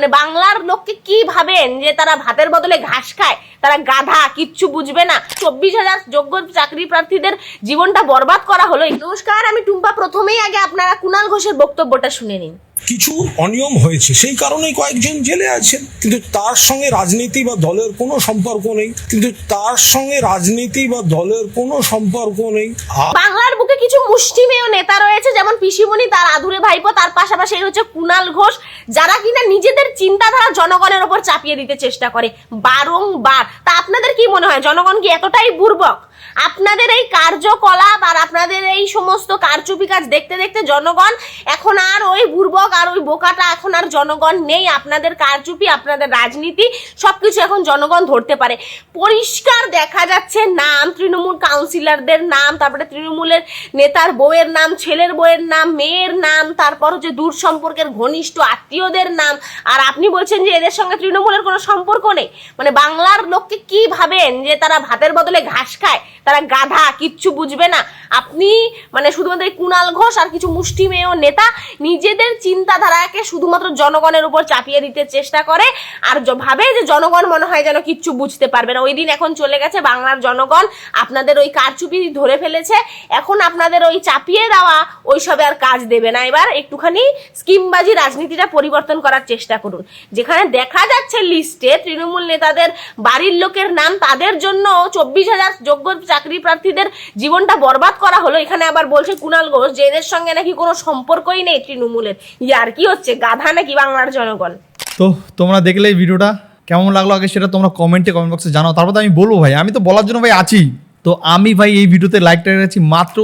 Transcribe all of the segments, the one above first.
মানে বাংলার লোককে কি ভাবেন যে তারা ভাতের বদলে ঘাস খায়? তারা গাধা কিচ্ছু বুঝবে না। চব্বিশ হাজার যোগ্য চাকরি প্রার্থীদের জীবনটা বরবাদ করা হলো। নমস্কার আমি টুম্পা প্রথমেই আগে আপনারা কুণাল ঘোষের বক্তব্যটা শুনে নিন। কিছু অনিয়ম হয়েছে সেই কারণেই কয়েকজন জেলে আছেন। কিন্তু তার সঙ্গে রাজনীতি বা দলের কোনো সম্পর্ক নেই। কিন্তু তার সঙ্গে রাজনীতি বা দলের কোনো সম্পর্ক নেই। বাংলার বুকে কিছু মুষ্টিমেয় নেতা রয়েছে, যেমন পিসিমণি, তার আধুরে ভাইপো, তার পাশাপাশি হচ্ছে কুণাল ঘোষ, যারা কিনা নিজেদের চিন্তাধারা জনগণের ওপর চাপিয়ে দিতে চেষ্টা করে, বারংবার। তা আপনাদের কি মনে হয়, জনগণ কি এতটাই বুর্বক আপনাদের এই কার্যকলাপ আর আপনাদের এই সমস্ত কারচুপি কাজ দেখতে দেখতে জনগণ, এখন আর ওই বুর্বক আর ওই বোকাটা এখন আর জনগণ নেই। আপনাদের কারচুপি, আপনাদের রাজনীতি সব কিছু এখন জনগণ ধরতে পারে। পরিষ্কার দেখা যাচ্ছে নাম, তৃণমূল কাউন্সিলরদের নাম, তারপরে তৃণমূলের নেতার বউয়ের নাম, ছেলের বউয়ের নাম, মেয়ের নাম তারপর হচ্ছে দূর সম্পর্কের ঘনিষ্ঠ আত্মীয়দের নাম। আর আপনি বলছেন যে এদের সঙ্গে তৃণমূলের কোনো সম্পর্ক নেই? মানে বাংলার লোককে কি ভাবেন যে তারা ভাতের বদলে ঘাস খায়? তারা গাধা কিচ্ছু বুঝবে না। আপনি মানে শুধুমাত্র কুণাল ঘোষ আর কিছু মুষ্টিমেয় নেতা নিজেদের চিন্তাধারাকে শুধুমাত্র জনগণের উপর চাপিয়ে দিতে চেষ্টা করে আর ভাবে যে জনগণ মনে হয় যেন কিচ্ছু বুঝতে পারবে না। ওই দিন এখন চলে গেছে বাংলার জনগণ। আপনাদের ওই কারচুপি ধরে ফেলেছে। এখন আপনাদের ওই চাপিয়ে দেওয়া ওইসবে আর কাজ দেবে না। এবার একটুখানি স্কিমবাজি রাজনীতিটা পরিবর্তন করার চেষ্টা করুন। যেখানে দেখা যাচ্ছে লিস্টে তৃণমূল নেতাদের বাড়ির লোকের নাম তাদের জন্য চব্বিশ হাজার যোগ্য চাকরি প্রার্থীদের জীবনটা বরবাদ করা হলো। এখানে আবার বলছে কুণাল ঘোষ যে এদের সঙ্গে নাকি কোনো সম্পর্কই নেই তৃণমূলের। ইয়ার কি হচ্ছে, গাধা নাকি বাংলার জনগণ? তো তোমরা দেখলে এই ভিডিওটা, কেমন লাগল আগে সেটা তোমরা কমেন্টে কমেন্ট বক্সে জানাও। তারপর তো আমি বলব ভাই, আমি তো বলার জন্য ভাই আছি। তো আমি ভাই এই ভিডিওতে লাইকটা রেখেছি মাত্র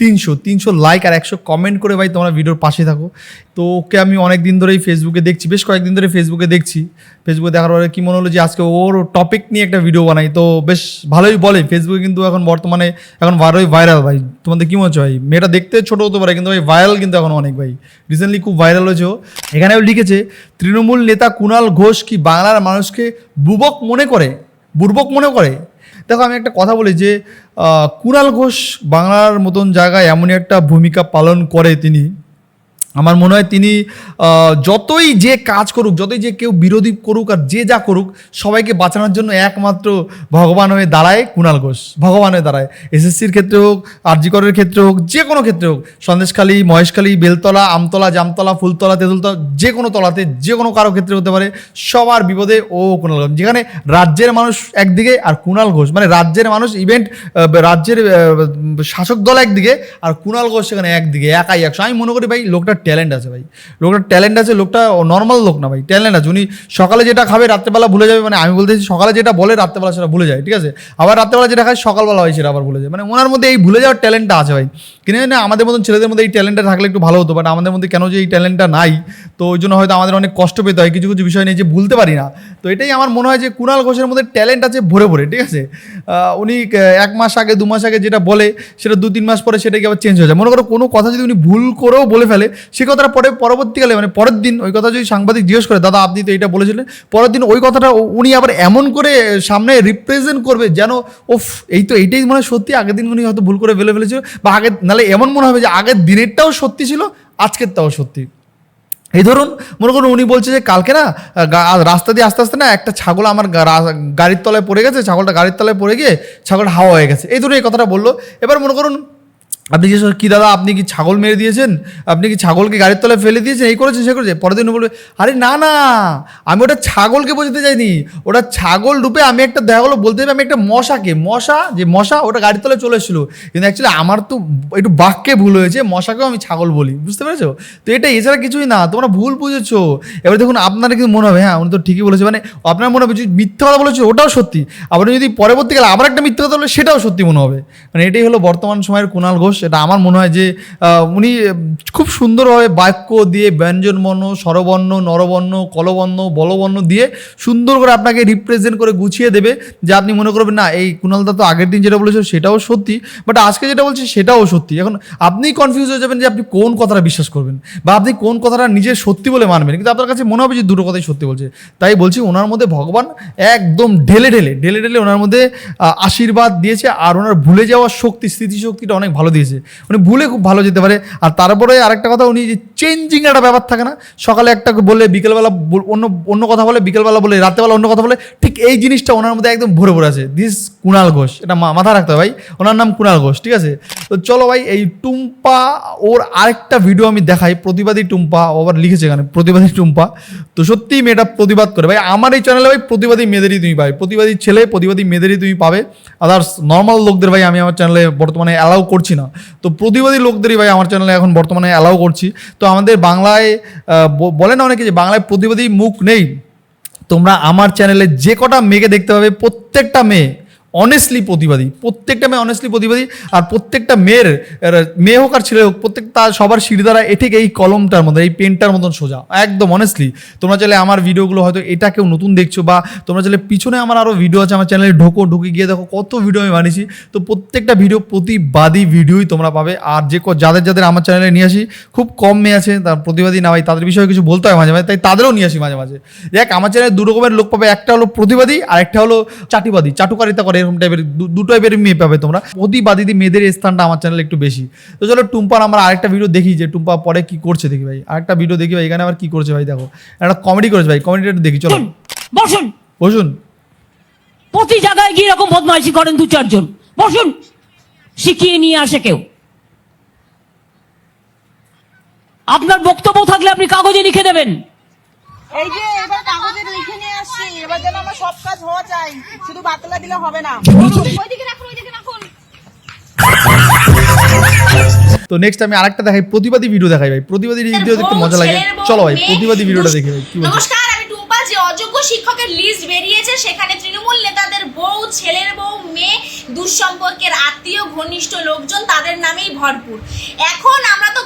তিনশো তিনশো লাইক আর একশো কমেন্ট করে ভাই তোমরা ভিডিওর পাশে থাকো। তো ওকে আমি অনেক দিন ধরেই ফেসবুকে দেখছি, বেশ কয়েকদিন ধরে ফেসবুকে দেখছি। ফেসবুকে দেখার পরে কী মনে হলো যে আজকে ওর টপিক নিয়ে একটা ভিডিও বানাই, তো বেশ ভালোই বলে। ফেসবুকে কিন্তু এখন বর্তমানে এখন ভালোই ভাইরাল ভাই। তোমাদের কী মনে হচ্ছে ভাই? মেয়েটা দেখতে ছোটো হতে পারে, কিন্তু ভাই ভাইরাল কিন্তু এখন অনেক ভাই। রিসেন্টলি খুব ভাইরাল হয়েছে ও। এখানেও লিখেছে, তৃণমূল নেতা কুণাল ঘোষ কি বাংলার মানুষকে বুবক মনে করে? বুর্বক মনে করে? দেখো, আমি একটা কথা বলি যে কুণাল ঘোষ বাংলার মতন জায়গায় এমনই একটা ভূমিকা পালন করে তিনি। আমার মনে হয় তিনি যতই যে কাজ করুক, যতই যে কেউ বিরোধী করুক আর যে যা করুক, সবাইকে বাঁচানোর জন্য একমাত্র ভগবান হয়ে দাঁড়ায় কুণাল ঘোষ। ভগবান হয়ে দাঁড়ায়। এসএসসির ক্ষেত্রে হোক, আরজিকরের ক্ষেত্রে হোক, যে কোনো ক্ষেত্রে হোক, সন্দেশখালী, মহেশখালী, বেলতলা, আমতলা, জামতলা, ফুলতলা, তেঁতুলতলা, যে কোনো তলাতে, যে কোনো কারও ক্ষেত্রে হতে পারে, সবার বিপদে ও কুণাল ঘোষ। যেখানে রাজ্যের মানুষ একদিকে আর কুণাল ঘোষ মানে রাজ্যের মানুষ ইভেন্ট রাজ্যের শাসক দল একদিকে আর কুণাল ঘোষ সেখানে একদিকে, একাই একশো। আমি মনে করি ভাই লোকটার ট্যালেন্ট আছে ভাই। লোকটার ট্যালেন্ট আছে, লোকটা নর্মাল লোক না ভাই, ট্যালেন্ট আছে। উনি সকালে যেটা খাবে রাত্রেবেলা ভুলে যাবে মানে আমি বলতেছি সকালে যেটা বলে রাত্রেবেলা সেটা ভুলে যায়, ঠিক আছে? আবার রাত্রেবেলা যেটা খায় সকালবেলা হয় সেটা আবার ভুলে যায়। মানে ওনার মধ্যে এই ভুলে যাওয়ার ট্যালেন্টটা আছে ভাই। কিন্তু না আমাদের মতন ছেলেদের মধ্যে এই ট্যালেন্টটা থাকলে একটু ভালো হতো বাট আমাদের মধ্যে কেন যে এই ট্যালেন্টটা নাই, তো ওই জন্য হয়তো আমাদের অনেক কষ্ট পেতে হয়, কিছু কিছু বিষয় নিয়ে যে ভুলতে পারি না। তো এটাই আমার মনে হয় যে কুণাল ঘোষের মধ্যে ট্যালেন্ট আছে ভরে ভরে, ঠিক আছে? উনি এক মাস আগে, দু মাস আগে যেটা বলে, সেটা দু, তিন মাস পরে সেটাকে আবার চেঞ্জ হয়ে যায়। মনে করো কোনো কথা যদি উনি ভুল করেও বলে ফেলে সে কথাটা পরে, পরবর্তীকালে মানে পরের দিন ওই কথা যদি সাংবাদিক জিজ্ঞেস করে, দাদা, আপনি তো এটা বলেছিলেন। পরের দিন ওই কথাটা উনি আবার এমন করে সামনে রিপ্রেজেন্ট করবে যেন, ওফ, এই তো এইটাই মনে হয় সত্যি, আগের দিন উনি হয়তো ভুল করে ফেলে ফেলেছিল। বা আগের নাহলে এমন মনে হবে যে আগের দিনেরটাও সত্যি ছিল, আজকেরটাও সত্যি। এই ধরুন, মনে করুন উনি বলছে যে, কালকে না রাস্তা দিয়ে আস্তে আস্তে না একটা ছাগল আমার গাড়ির তলায় পড়ে গেছে, ছাগলটা গাড়ির তলায় পড়ে গিয়ে ছাগলটা হাওয়া হয়ে গেছে। এই ধরুন এই কথাটা বলল। এবার মনে করুন আপনি জিজ্ঞেস কি দাদা, আপনি কি ছাগল মেরে দিয়েছেন? আপনি কি ছাগলকে গাড়ির তলায় ফেলে দিয়েছেন? এই করেছেন, সে করেছে। পরের দিন বলবে, আরে না না, আমি ওটা ছাগলকে বোঝাতে চাইনি। ওটা ছাগল রূপে আমি একটা, দেখা গেলো, বলতে আমি একটা মশাকে। মশা, যে মশা, ওটা গাড়ির তলায় চলে এসেছিল। কিন্তু অ্যাকচুয়ালি আমার তো একটু বাক্যে ভুল হয়েছে, মশাকেও আমি ছাগল বলি। বুঝতে পেরেছ? তো এটা এছাড়া কিছুই না, তোমরা ভুল বুঝেছ। এবার দেখুন আপনারা কিন্তু মনে হবে হ্যাঁ উনি তো ঠিকই বলেছে। মানে আপনার মনে হবে যে মিথ্যা কথা বলেছে, ওটাও সত্যি। আবার যদি পরবর্তীকালে আবার একটা মিথ্যা কথা বলে, সেটাও সত্যি মনে হবে। মানে এটাই হলো বর্তমান সময়ের কুণাল ঘোষ। এটা আমার মনে হয় যে উনি খুব সুন্দরভাবে বাক্য দিয়ে ব্যঞ্জনবর্ণ স্বরবর্ণ, নরবর্ণ, কলবর্ণ, বলবর্ণ দিয়ে সুন্দর করে আপনাকে রিপ্রেজেন্ট করে গুছিয়ে দেবে যে আপনি মনে করবেন, না, এই কুণালদা তো আগের দিন যেটা বলেছিল সেটাও সত্যি বাট আজকে যেটা বলছে সেটাও সত্যি। এখন আপনি কনফিউজ হয়ে যাবেন যে আপনি কোন কথাটা বিশ্বাস করবেন বা আপনি কোন কথাটা নিজের সত্যি বলে মানবেন। কিন্তু আপনার কাছে মনে হবে যে দুটো কথাই সত্যি বলছে। তাই বলছি ওনার মধ্যে ভগবান একদম ঢেলে ঢেলে ঢেলে ঢেলে ওনার মধ্যে আশীর্বাদ দিয়েছে আর ওনার ভুলে যাওয়ার শক্তি, স্মৃতিশক্তিটা অনেক ভালো দিয়েছে। লিখেছে উনি ভুলে খুব ভালো যেতে পারে। আর তারপরে আরেকটা কথা, উনি যে চেঞ্জিং একটা ব্যাপার থাকে না, সকালে একটা বলে, বিকেলবেলা অন্য অন্য কথা বলে, বিকেলবেলা বলে রাতেবেলা অন্য কথা বলে, ঠিক এই জিনিসটা ওনার মধ্যে একদম ভরে ভরে আছে। দিস কুণাল ঘোষ, এটা মা- মাথায় রাখতে হবে ভাই, ওনার নাম কুণাল ঘোষ, ঠিক আছে? তো চলো ভাই, এই টুম্পা, ওর আরেকটা ভিডিও আমি দেখাই, প্রতিবাদী টুম্পা ও আবার লিখেছে এখানে, প্রতিবাদী টুম্পা। তো সত্যিই মেয়েটা প্রতিবাদ করে। ভাই, আমার এই চ্যানেলে ভাই প্রতিবাদী মেয়েদেরই তুমি পাবে। প্রতিবাদী ছেলে, প্রতিবাদী মেয়েদেরই তুমি পাবে। আদার্স নর্মাল লোকদের ভাই, আমি আমার চ্যানেলে বর্তমানে অ্যালাউ করছি না। তো প্রতিবাদী লোকদেরই ভাই আমার চ্যানেলে এখন বর্তমানে অ্যালাউ করছি। তো আমাদের বাংলায় বলে না অনেকে যে বাংলায় প্রতিবাদী মুখ নেই। তোমরা আমার চ্যানেলে যে কটা মেয়েকে দেখতে পাবে, প্রত্যেকটা মেয়ে অনেস্টলি প্রতিবাদী। প্রত্যেকটা মেয়ে অনেস্টলি প্রতিবাদী আর প্রত্যেকটা মেয়ের মেয়ে হোক আর ছেলে হোক প্রত্যেকটা সবার সিঁড়ি দ্বারা এ ঠিক এই কলমটার মধ্যে, এই পেনটার মতন সোজা। একদম অনেস্টলি তোমরা চাইলে আমার ভিডিওগুলো হয়তো এটা কেউ নতুন দেখছ বা তোমরা চাইলে পিছনে আমার আরও ভিডিও আছে, আমার চ্যানেলে ঢোকো, ঢুকে গিয়ে দেখো কত ভিডিও আমি বানিয়েছি। তো প্রত্যেকটা ভিডিও প্রতিবাদী ভিডিওই তোমরা পাবে। আর যে যাদের যাদের আমার চ্যানেলে নিয়ে আসি, খুব কম মেয়ে আছে, তার প্রতিবাদী না ভাই তাদের বিষয়ে কিছু বলতে হয় মাঝে মাঝে, তাই তাদেরও নিয়ে আসি মাঝে মাঝে। দেখ, আমার চ্যানেলে দু রকমের লোক পাবে, একটা হলো প্রতিবাদী আর একটা হলো চাটিবাদী, চাটুকারিতা করে। এরকম টাইপের দু টাইপের মেয়ে পাবে তোমরা। প্রতিবাদী মেয়েদের স্থানটা আমার চ্যানেলে একটু বেশি। তো চলো টুম্পার আমরা আরেকটা ভিডিও দেখি যে টুম্পা পরে কি করছে দেখি ভাই। আরেকটা ভিডিও দেখি ভাই এখানে আবার কি করছে ভাই দেখো। একটা কমেডি করেছে ভাই কমেডিটা একটু দেখি চলো। বসুন বসুন। প্রতি জায়গায় গিয়ে এরকম বদমাইশি করেন দু চারজন? বসুন শিখিয়ে নিয়ে আসে কেউ। আপনার বক্তব্য থাকলে আপনি কাগজে লিখে দেবেন। এই যে এবার কাগজে লিখে এবার যেন আমার সব কাজ হওয়া চাই শুধু বাতলা দিলে হবে না। তো নেক্সট আমি আরেকটা দেখাই প্রতিবাদী ভিডিও দেখাই ভাই। প্রতিবাদী ভিডিও দেখতে মজা লাগে। চলো ভাই প্রতিবাদী ভিডিওটা দেখি ভাই কি বলছে? নমস্কার আমি টুম্পা যে অযোগ্য শিক্ষকের লিস্ট বেরিয়েছে সেখানে তৃণমূল নেতাদের বউ ছেলের বউ মেয়ে দুঃসম্পর্কের আত্মীয় ঘনিষ্ঠ লোকজন তাদের নামেই ভরপুর। এখন আমরা তো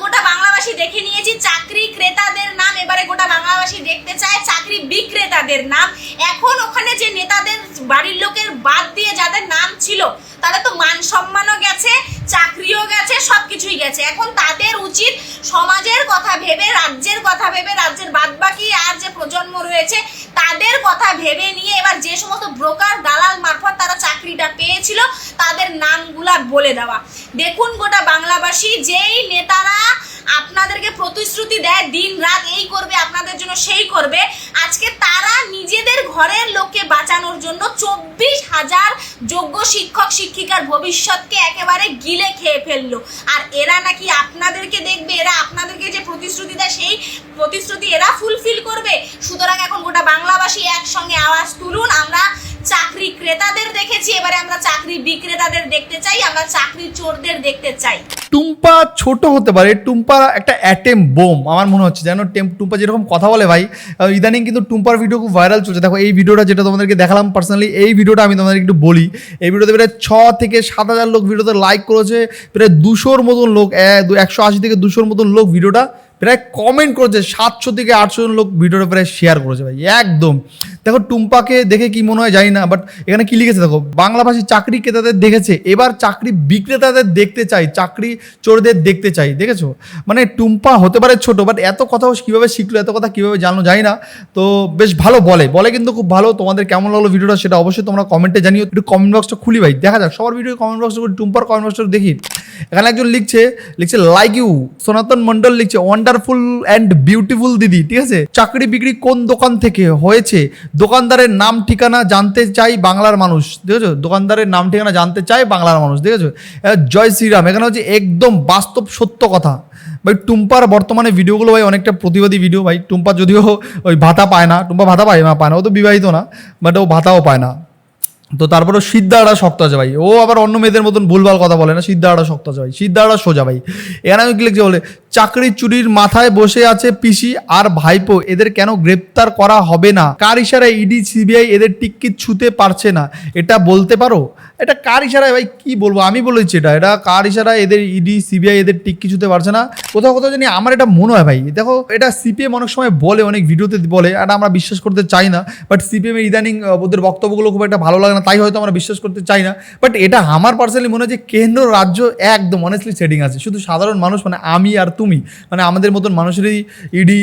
বাংলাবাসী দেখে নিয়েছি, চাকরি ক্রেতাদের নাম, এবারে গোটা বাংলাবাসী দেখতে চায়, চাকরি বিক্রেতাদের নাম। এখন ওখানে যে নেতাদের বাড়ির লোকের বাদ দিয়ে যাদের নাম ছিল তাদের তো মান সম্মানও গেছে, চাকরিও গেছে, সবকিছুই গেছে। এখন তাদের উচিত সমাজের কথা ভেবে, রাজ্যের কথা ভেবে, রাজ্যের বাদবাকি আর যে প্রজন্ম রয়েছে, তাদের কথা ভেবে নিয়ে এবার যে সমস্ত ব্রোকার, দালাল মারফত তারা চাকরিটা পেয়েছিল, তাদের নামগুলা বলে দেওয়া। দেখুন গোটা বাংলাবাসী, যেই নেতারা আপনাদেরকে প্রতিশ্রুতি দেয়, দিন রাত এই করবে, আপনাদের জন্য সেই করবে। আজকে তারা নিজেদের ঘরের লোককে বাঁচানোর জন্য চব্বিশ হাজার যোগ্য শিক্ষক, শিক্ষিকার ভবিষ্যৎকে একেবারে গিলে খেয়ে ফেলল। আর এরা নাকি আপনাদেরকে দেখবে, এরা আপনাদেরকে যে প্রতিশ্রুতি দেয়, সেই প্রতিশ্রুতি এরা ফুলফিল করবে। সুতরাং এখন গোটা বাংলাবাসী একসঙ্গে আওয়াজ তুলুন, আমরা চাকরি ক্রেতাদের দেখেছি, এবারে আমরা চাকরি বিক্রেতাদের দেখতে চাই, আমরা চাকরি চোরদের দেখতে চাই। টুম্পা ছোট হতে পারে, টুম্পা একটা অ্যাটেম বোম, আমার মনে হচ্ছে যেন টেম- টুম্পা যেরকম কথা বলে ভাই ইদানিং কিন্তু টুম্পার ভিডিও খুব ভাইরাল চলছে। দেখো, এই ভিডিওটা যেটা তোমাদেরকে দেখালাম পার্সোনালি এই ভিডিওটা আমি তোমাদেরকে একটু বলি। এই ভিডিওতে প্রায় ছ থেকে সাত হাজার লোক ভিডিওতে লাইক করেছে, প্রায় দুশোর মতন লোক একশো আশি থেকে দুশোর মতন লোক ভিডিওটা প্রায় কমেন্ট করেছে, সাতশো থেকে আটশো জন লোক ভিডিওটা প্রায় শেয়ার করেছে ভাই, একদম। দেখো টুম্পাকে দেখে কি মনে হয় জানি না বাট এখানে কি লিখেছে দেখো, বাংলাভাষী চাকরি ক্রেতাদের দেখেছে, এবার চাকরি বিক্রেতাদের দেখতে চাই, চাকরি চোরদের দেখতে চাই, দেখেছ? মানে টুম্পা হতে পারে ছোট বাট এত কথা কীভাবে শিখলো, এত কথা কীভাবে জানলো জানি না। তো বেশ ভালো বলে বলে কিন্তু খুব ভালো, তোমাদের কেমন লাগল ভিডিওটা সেটা অবশ্যই তোমরা কমেন্টে জানিও, একটু কমেন্ট বক্সটা খুলি ভাই, দেখা যাক, সবার ভিডিও কমেন্ট বক্সটা টুম্পার কমেন্ট বক্সটা দেখি। এখানে একজন লিখছে লিখছে লাইক ইউ সনাতন মন্ডল লিখছে ওয়ান্ডারফুল অ্যান্ড বিউটিফুল দিদি ঠিক আছে? চাকরি বিক্রি কোন দোকান থেকে হয়েছে? দোকানদারের নাম ঠিকানা জানতে চাই বাংলার মানুষ দেখেছ দোকানদারের নাম ঠিকানা জানতে চাই বাংলার মানুষ দেখেছ আহ, জয় শ্রীরাম এখানে হচ্ছে একদম বাস্তব সত্য কথা। ভাই টুম্পার বর্তমানে ভিডিওগুলো ভাই অনেকটা প্রতিবাদী ভিডিও ভাই। টুম্পা যদিও ওই ভাতা পায় না টুম্পা ভাতা পায় না পায় না ও তো বিবাহিত না বাট ও ভাতাও পায় না। তো তারপরে সিদ্ধারা শক্ত আছে ভাই। ও আবার অন্য মেয়েদের মতন ভুলভাল কথা বলে না, সিদ্ধারা শক্ত আছে ভাই। সিদ্ধারা সোজা ভাই। এখানে আমি কি লিখছি বলে, চাকরি চুরির মাথায় বসে আছে পিসি আর ভাইপো, এদের কেন গ্রেপ্তার করা হবে না? কার ইশারায় ইডি, সিবিআই এদের টিকিট ছুতে পারছে না? এটা বলতে পারো? এটা কার ইশারায় ভাই? কি বলব? আমি বলেছি এটা। এটা কার ইশারায়? এদের ইডি সিবিআই এদের টিক ছুতে পারছে না। কোথাও কোথাও জানি আমার এটা মনে হয় ভাই। দেখো, এটা সিপিএম অনেক সময় বলে, অনেক ভিডিওতে বলে, এটা আমরা বিশ্বাস করতে চাই না। বাট সিপিএম এর ইদানিং ওদের বক্তব্যগুলো খুব একটা ভালো লাগে না, তাই হয়তো আমরা বিশ্বাস করতে চাই না। বাট এটা আমার পার্সোনালি মনে হয় যে কেন্দ্র, রাজ্য একদম অনেস্টলি সেটিং আছে। শুধু সাধারণ মানুষ মানে আমি আর তুমি মানে আমাদের মতন মানুষেরই ইডি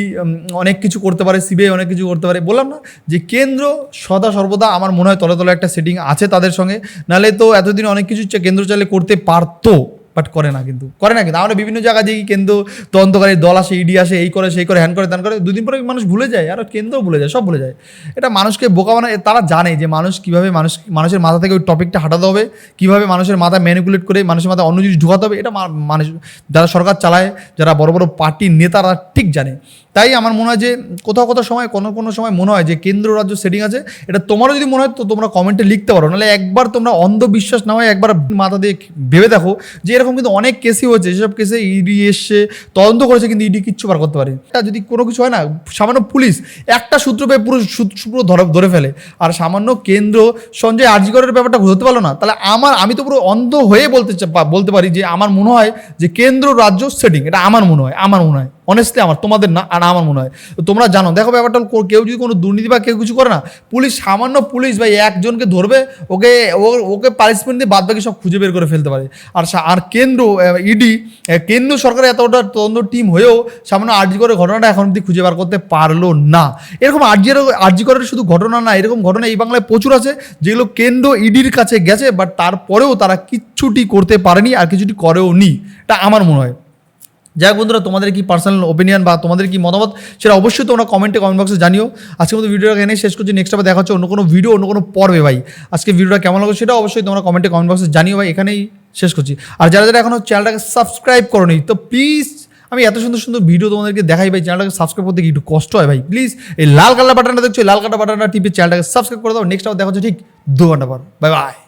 অনেক কিছু করতে পারে সিবিআই অনেক কিছু করতে পারে। বললাম না যে কেন্দ্র সদা সর্বদা আমার মনে হয় তলে তলে একটা সেটিং আছে তাদের সঙ্গে। নাহলে তো এতদিন অনেক কিছু কেন্দ্র চাইলে করতে পারতো। বাট করে না কিন্তু, করে না কিন্তু। আমরা বিভিন্ন জায়গায় দেখি কেন্দ্র তদন্তকারী দল আসে, ইডি আসে, এই করে, সেই করে, হ্যান করে, ত্যান করে, দুদিন পরে মানুষ ভুলে যায়, আর কেন্দ্র ভুলে যায়, সব ভুলে যায়। এটা মানুষকে বোকা বানায় তারা জানে যে মানুষ কীভাবে মানুষ, মানুষের মাথা থেকে ওই টপিকটা হাঁটাতে হবে, কীভাবে মানুষের মাথা ম্যানিপুলেট করে মানুষের মাথায় অন্য জিনিস ঢুকাতে হবে, এটা মানুষ, যারা সরকার চালায়, যারা বড় বড় পার্টির নেতারা ঠিক জানে। তাই আমার মনে হয় যে কোথাও কোথাও সময়, কোনো কোনো সময় মনে হয় যে কেন্দ্র রাজ্য সেটিং আছে, এটা তোমারও যদি মনে হয় তো তোমরা কমেন্টে লিখতে পারো। নাহলে একবার তোমরা অন্ধবিশ্বাস না হয় একবার মাথা দিয়ে ভেবে দেখো যে এরকম কিন্তু অনেক কেসই হচ্ছে যেসব কেসে ইডি এসছে, তদন্ত করেছে, কিন্তু ইডি কিচ্ছু বার করতে পারে যদি কোনো কিছু হয় না, সামান্য পুলিশ একটা সূত্র পেয়ে পুরো পুরো ধরে ধরে ফেলে। আর সামান্য কেন্দ্র সঞ্জয় আর্জিগড়ের ব্যাপারটা ধরতে পারল না, তাহলে আমার, আমি তো পুরো অন্ধ হয়ে বলতে বলতে পারি যে আমার মনে হয় যে কেন্দ্র, রাজ্য সেটিং এটা আমার মনে হয়, আমার মনে হয়। অনেস্টলি আমার, তোমাদের না, আর আমার মনে হয়। তো তোমরা জানো, দেখো ব্যাপারটা কেউ যদি কোনো দুর্নীতি বা কেউ কিছু করে না, পুলিশ, সামান্য পুলিশ ভাই, একজনকে ধরবে, ওকে ওকে পানিশমেন্ট দিয়ে বাদ বাকি সব খুঁজে বের করে ফেলতে পারে। আর আর কেন্দ্র ইডি কেন্দ্র সরকারের এতটা তদন্ত টিম হয়েও সামান্য আর্জি করে ঘটনাটা এখন অব্দি খুঁজে বার করতে পারল না। এরকম আর্জির আর্জি করার শুধু ঘটনা না, এরকম ঘটনা এই বাংলায় প্রচুর আছে, যেগুলো কেন্দ্র ইডির কাছে গেছে বাট তারপরেও তারা কিচ্ছুটি করতে পারেনি, আর কিছুটি করেও নি এটা আমার মনে হয়। যাই বন্ধুরা, তোমাদের কি পার্সোনাল ওপিনিয়ন বা তোমাদের কি মতামত সেটা অবশ্যই তোমরা কমেন্টে কমেন্ট বক্সে জানিও। আজকে মতো ভিডিওটা এখানে শেষ করছি নেক্সট আবার দেখা হচ্ছে অন্য কোনো ভিডিও অন্য কোনো পর্বে ভাই। আজকে ভিডিওটা কেমন লাগল সেটা অবশ্যই তোমরা কমেন্টে কমেন্ট বক্সে জানিও ভাই, এখানেই শেষ করছি। আর যারা যারা এখনও চ্যানেলটাকে সাবস্ক্রাইব করোনি, তো প্লিজ আমি এত সুন্দর সুন্দর ভিডিও তোমাদেরকে দেখাই ভাই চ্যানেলটাকে সাবস্ক্রাইব করতে একটু কষ্ট হয় ভাই? প্লিজ এই লাল কালার বাটনটা দেখছ লাল কালার বাটনটা টিপে চ্যানেলটাকে সাবস্ক্রাইব করে দাও নেক্সট আবার দেখা হচ্ছে ঠিক দু ঘণ্টা পর। Bye bye